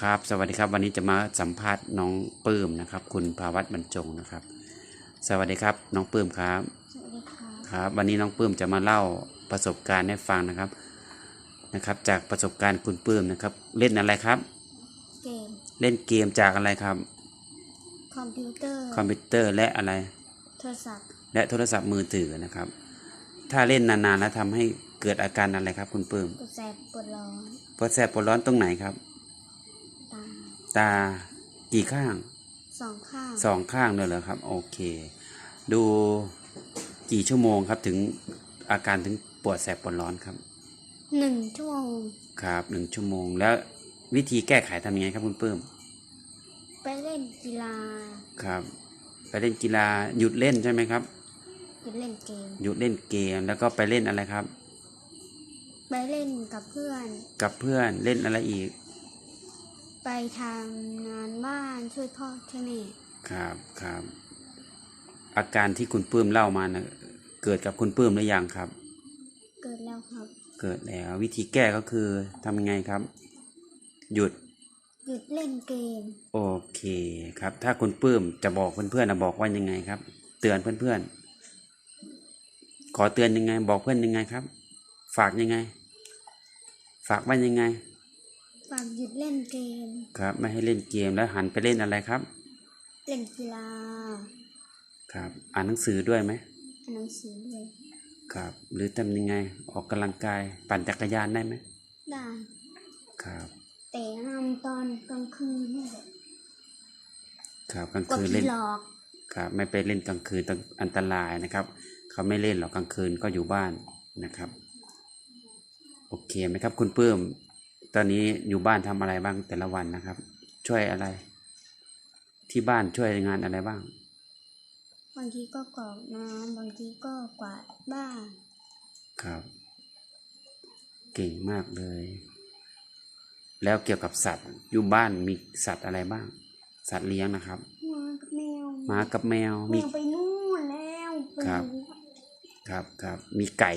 ครับ สวัสดีครับ วันนี้จะมาสัมภาษณ์น้องปื้มนะครับ คุณภาวัตบรรจงนะครับ สวัสดีครับ น้องปื้มครับสวัสดีครับครับ วันนี้น้องปื้มจะมาเล่าประสบการณ์ให้ฟังนะครับนะครับ จากประสบการณ์คุณปื้มนะครับ เล่นอะไรครับ เกมเล่นเกมจากอะไรครับ คอมพิวเตอร์ คอมพิวเตอร์และอะไร โทรศัพท์ และโทรศัพท์มือถือนะครับ ถ้าเล่นนานๆแล้วทำให้เกิดอาการอะไรครับ คุณปื้มปวดแสบปวดร้อนปวดแสบปวดร้อนตรงไหนครับตา ตากี่ข้างสองข้างสองข้างเลยเหรอครับ โอเค ดูกี่ชั่วโมงครับถึงอาการถึงปวดแสบปวดร้อนครับหนึ่งชั่วโมงครับหนึ่งชั่วโมง แล้ววิธีแก้ไขทำยังไงครับคุณปื้มไปเล่นกีฬาครับ ไปเล่นกีฬาหยุดเล่นใช่ไหมครับหรือเล่นเกมหยุดเล่นเกมแล้วก็ไปเล่นอะไรครับ ไปเล่นกับเพื่อน กับเพื่อนเล่นอะไรอีก ไปทำงานบ้านช่วยพ่อช่วยแม่ครับครับอาการที่คุณปื้มเล่ามานะเกิดกับคุณปื้มหรือยังครับ เกิดแล้วครับ เกิดแล้ววิธีแก้ก็คือทำยังไงครับ หยุดหยุดเล่นเกม โอเคครับ ถ้าคุณปื้มจะบอกเพื่อนๆนะบอกว่ายังไงครับ เตือนเพื่อนๆขอเตือนยังไง บอกเพื่อนยังไงครับ ฝากยังไง ฝากว่ายังไง ฝากหยุดเล่นเกม ครับ ไม่ให้เล่นเกมแล้วหันไปเล่นอะไรครับ เล่นกีฬาครับ อ่านหนังสือด้วยไหมอ่านหนังสือด้วยครับ หรือทำยังไงออกกำลังกายปั่นจักรยานได้ไหมได้ครับ แต่ทำตอนกลางคืนนี่แหละครับกลางกดคืนผีเล่นหลอกครับไม่ไปเล่นกลางคืนต้องอันตรายนะครับ เขาไม่เล่นหรอกกลางคืนก็อยู่บ้านนะครับ โอเคไหมครับ คุณปื้มต อนนี้อยู่บ้านทำอะไรบ้างแต่ละวันนะครับ ช่วยอะไร ที่บ้านช่วยงานอะไรบ้าง บางทีก็กรอกน้ำบางทีก็กวาดบ้านครับ เก่งมากเลย แล้วเกี่ยวกับสัตว์ อยู่บ้านมีสัตว์อะไรบ้าง สัตว์เลี้ยงนะครับหมากับแมวหมากับแมวแมมีวไปนู่นแล้วไปครับอยู่ครับครับมีไก่